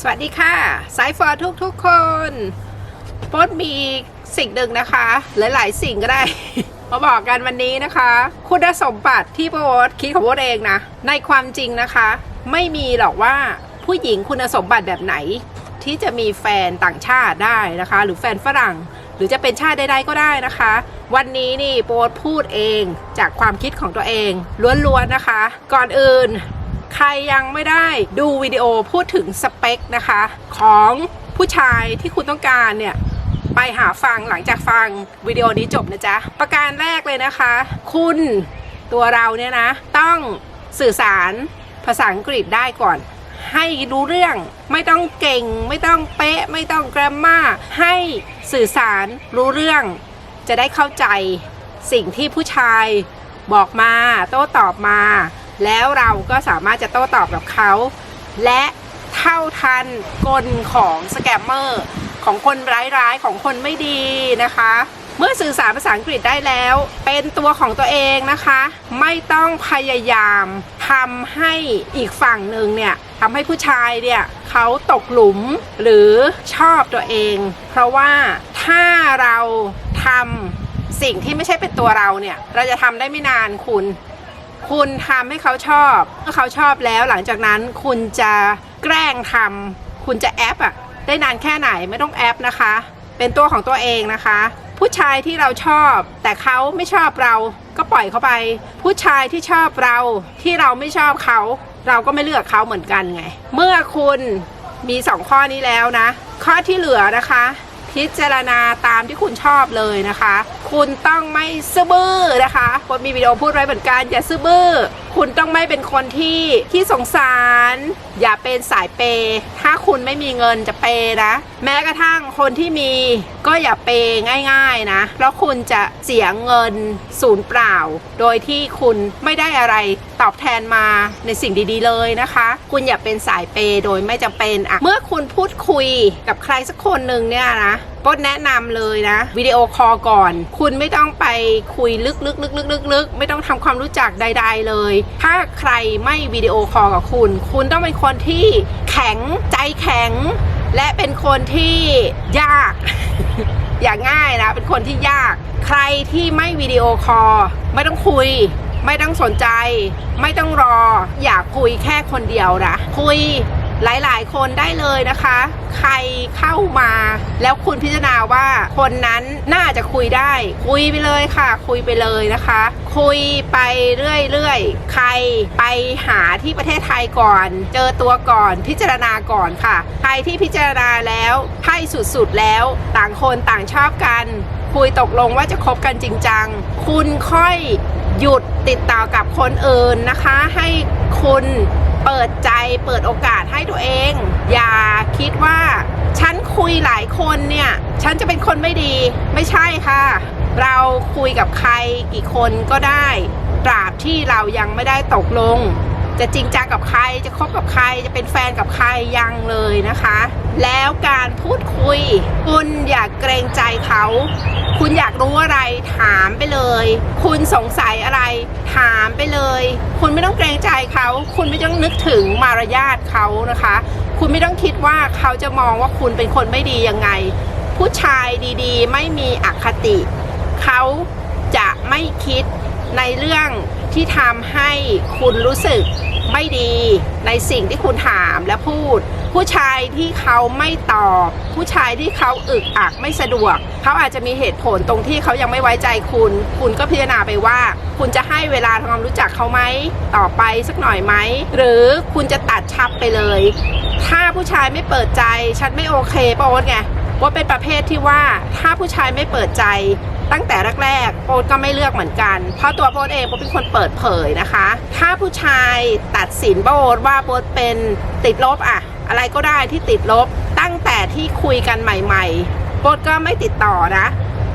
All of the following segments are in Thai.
สวัสดีค่ะ สายฟอร์ทุกทุกๆคนโป๊ดมีสิ่งหนึ่งนะคะ หลาย ๆ สิ่งก็ได้ มาบอกกันวันนี้นะคะ คุณสมบัติที่โป๊ดคิดของโป๊ดเองนะ ในความจริงนะคะ ไม่มีหรอกว่าผู้หญิงคุณสมบัติแบบไหน ที่จะมีแฟนต่างชาติได้นะคะ หรือแฟนฝรั่ง หรือจะเป็นชาติใดๆก็ได้นะคะ วันนี้นี่โป๊ดพูดเองจากความคิดของตัวเองล้วนๆนะคะ ก่อนอื่น ใครยังไม่ได้ดูวิดีโอพูดถึงสเปคนะคะ ของผู้ชายที่คุณต้องการเนี่ย ไปหาฟังหลังจากฟังวิดีโอนี้จบนะจ๊ะ ประการแรกเลยนะคะ คุณตัวเราเนี่ยนะ ต้องสื่อสารภาษาอังกฤษได้ก่อน ให้รู้เรื่องไม่ต้องเก่ง ไม่ต้องเป๊ะ ไม่ต้องแกรมมาให้สื่อสารรู้เรื่อง จะได้เข้าใจสิ่งที่ผู้ชายบอกมา โต้ตอบมา แล้วเราก็สามารถจะโต้ตอบกับเขา และเท่าทันกลของสแกมเมอร์ของคนร้ายๆ ของคนไม่ดีนะคะ เมื่อสื่อสารภาษาอังกฤษได้แล้ว เป็นตัวของตัวเองนะคะ ไม่ต้องพยายามทำให้อีกฝั่งหนึ่งเนี่ยทำให้ผู้ชายเนี่ยเขาตกหลุมหรือชอบตัวเอง เพราะว่าถ้าเราทำสิ่งที่ไม่ใช่เป็นตัวเราเนี่ย เราจะทำได้ไม่นานคุณ คุณทำให้เขาชอบเมื่อเขาชอบแล้ว หลังจากนั้นคุณจะแกล้งทำคุณจะแอปอะได้นานแค่ไหนไม่ต้องแอปนะคะ เป็นตัวของตัวเองนะคะ ผู้ชายที่เราชอบ แต่เขาไม่ชอบเราก็ปล่อยเขาไป ผู้ชายที่ชอบเราที่เราไม่ชอบเขา เราก็ไม่เลือกเขาเหมือนกันไง เมื่อคุณมีสองข้อนี้แล้วนะ ข้อที่เหลือนะคะ พิจารณาตามที่คุณชอบเลยนะคะ คุณต้องไม่ซื่อบื้อนะคะผมมีวิดีโอพูดไว้เหมือนกันอย่าซื่อบื้อ คุณต้องไม่เป็นคนที่ที่สงสาร อย่าเป็นสายเปย์ถ้าคุณไม่มีเงินจะเปย์นะ แม้กระทั่งคนที่มีก็อย่าเปย์ง่าย ๆนะ แล้วคุณจะเสียเงินศูนย์เปล่า โดยที่คุณไม่ได้อะไร ตอบแทนมาในสิ่งดีๆเลยนะคะ คุณอย่าเป็นสายเปโดยไม่จำเป็นอะเมื่อคุณพูดคุยกับใครสักคนหนึ่งเนี่ยนะก็แนะนำเลยนะวิดีโอคอลก่อน คุณไม่ต้องไปคุยลึกๆลึกๆๆๆไม่ต้องทำความรู้จักใด ๆ เลย ถ้าใครไม่วิดีโอคอลกับคุณ คุณต้องเป็นคนที่แข็งใจแข็ง และเป็นคนที่ยาก อย่างง่ายนะ เป็นคนที่ยาก ใครที่ไม่วิดีโอคอลไม่ต้องคุย ไม่ต้องสนใจ ไม่ต้องรอ อยากคุยแค่คนเดียวนะคุยหลาย ๆ คนได้เลยนะคะ ใครเข้ามาแล้วคุณพิจารณาว่าคนนั้นน่าจะคุยได้ คุยไปเลยค่ะ คุยไปเลยนะคะ คุยไปเรื่อย ๆ ใครไปหาที่ประเทศไทยก่อน เจอตัวก่อนพิจารณาก่อนค่ะ ใครที่พิจารณาแล้วให้สุด ๆ แล้ว ต่างคนต่างชอบกัน คุยตกลงว่าจะคบกันจริงจัง คุณค่อย หยุดติดต่อกับคนอื่นนะคะ ให้คุณเปิดใจเปิดโอกาสให้ตัวเอง อย่าคิดว่าฉันคุยหลายคนเนี่ย ฉันจะเป็นคนไม่ดีไม่ใช่ค่ะ เราคุยกับใครกี่คนก็ได้ตราบที่เรายังไม่ได้ตกลง จะจริงจังกับใครจะคบกับใครจะเป็นแฟนกับใครยังเลยนะคะ แล้วการพูดคุย คุณอย่าเกรงใจเขา คุณอยากรู้อะไรถามไปเลย คุณสงสัยอะไรถามไปเลย คุณไม่ต้องเกรงใจเขา คุณไม่ต้องนึกถึงมารยาทเขานะคะ คุณไม่ต้องคิดว่าเขาจะมองว่าคุณเป็นคนไม่ดียังไง ผู้ชายดีๆ ไม่มีอคติ เขาจะไม่คิด ในเรื่องที่ทำให้คุณรู้สึกไม่ดีในสิ่งที่คุณถามและพูด ผู้ชายที่เขาไม่ตอบ ผู้ชายที่เขาอึกอักไม่สะดวก เขาอาจจะมีเหตุผลตรงที่เขายังไม่ไว้ใจคุณ คุณก็พิจารณาไปว่า คุณจะให้เวลาทำความรู้จักเขาไหมต่อไปสักหน่อยไหมหรือคุณจะตัดชับไปเลย ถ้าผู้ชายไม่เปิดใจฉันไม่โอเคปะโอ๊ตไง ว่าเป็นประเภทที่ว่าถ้าผู้ชายไม่เปิดใจตั้งแต่แรกๆโอ๊ตก็ไม่เลือกเหมือนกัน เพราะตัวโอ๊ตเองโอ๊ตเป็นคนเปิดเผยนะคะ ถ้าผู้ชายตัดสินโอ๊ตว่าโอ๊ตเป็นติดลบอะอะไรก็ได้ที่ติดลบตั้งแต่ที่คุยกันใหม่ ๆโอ๊ตก็ไม่ติดต่อนะ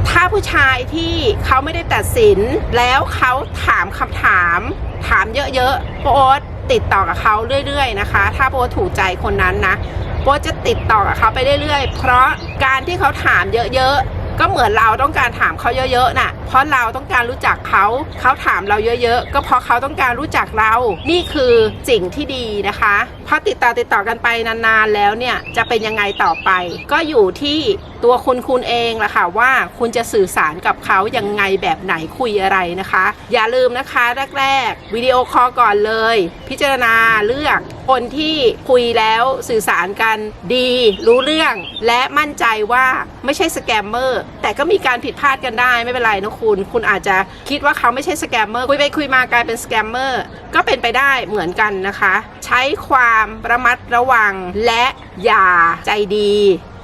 ถ้าผู้ชายที่เขาไม่ได้ตัดสินแล้วเขาถามคำถาม ถามเยอะๆโอ๊ตติดต่อกับเขาเรื่อย ๆ นะคะ ถ้าโอ๊ตถูกใจคนนั้นนะ โอ๊จะติดต่อกับเขาไปเรื่อยๆ เพราะการที่เขาถามเยอะๆ ก็เหมือนเราต้องการถามเขาเยอะๆน่ะ เพราะเราต้องการรู้จักเขาเขาถามเราเยอะๆ ก็เพราะเขาต้องการรู้จักเรา นี่คือสิ่งที่ดีนะคะพอติดต่อติดต่อกันไปนานๆแล้วเนี่ยจะเป็นยังไงต่อไป ก็อยู่ที่ตัวคุณคุณเองล่ะค่ะว่าคุณจะสื่อสารกับเขายังไงแบบไหนคุยอะไรนะคะ อย่าลืมนะคะแรกๆวิดีโอคอลก่อนเลย พิจารณาเลือกคนที่คุยแล้วสื่อสารกันดีรู้เรื่อง และมั่นใจว่าไม่ใช่สแกมเมอร์แต่ก็มีการผิดพลาดกันได้ไม่เป็นไรนะคุณ คุณอาจจะคิดว่าเขาไม่ใช่สแกมเมอร์คุยไปคุยมากลายเป็นสแกมเมอร์ก็เป็นไปได้เหมือนกันนะคะ ใช้ความระมัดระวังและอย่าใจดี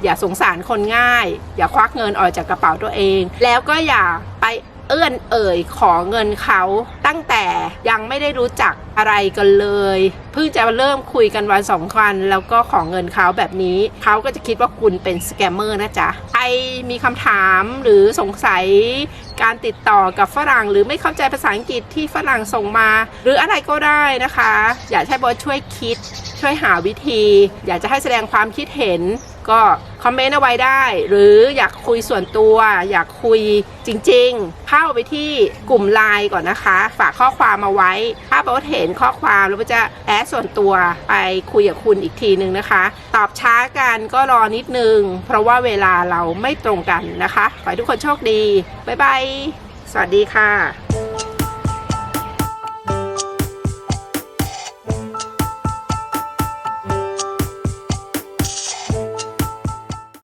อย่าสงสารคนง่าย อย่าควักเงินออกจากกระเป๋าตัวเอง แล้วก็อย่าไป เอื้อนเอ่ยขอเงินเขาตั้งแต่ยังไม่ได้รู้จักอะไรกันเลย เพิ่งจะเริ่มคุยกันวันสองวันแล้วก็ขอเงินเขาแบบนี้เขาก็จะคิดว่าคุณเป็นสแกมเมอร์นะจ๊ะใครมีคำถามหรือสงสัยการติดต่อกับฝรั่ง หรือไม่เข้าใจภาษาอังกฤษที่ฝรั่งส่งมา หรืออะไรก็ได้นะคะ อยากให้โบทช่วยคิด ช่วยหาวิธี อยากจะให้แสดงความคิดเห็น ก็คอมเมนต์เอาไว้ได้ หรืออยากคุยส่วนตัว อยากคุยจริงๆเข้าไปที่กลุ่มไลน์ก่อนนะคะ ฝากข้อความมาไว้ ถ้าโบทเห็นข้อความแล้วจะแอดส่วนตัวไปคุยกับคุณอีกทีหนึ่งนะคะ ตอบช้ากันก็รอนิดนึง เพราะว่าเวลาเราไม่ตรงกันนะคะ ขอให้ทุกคนโชคดี บ๊ายบาย สวัสดีค่ะ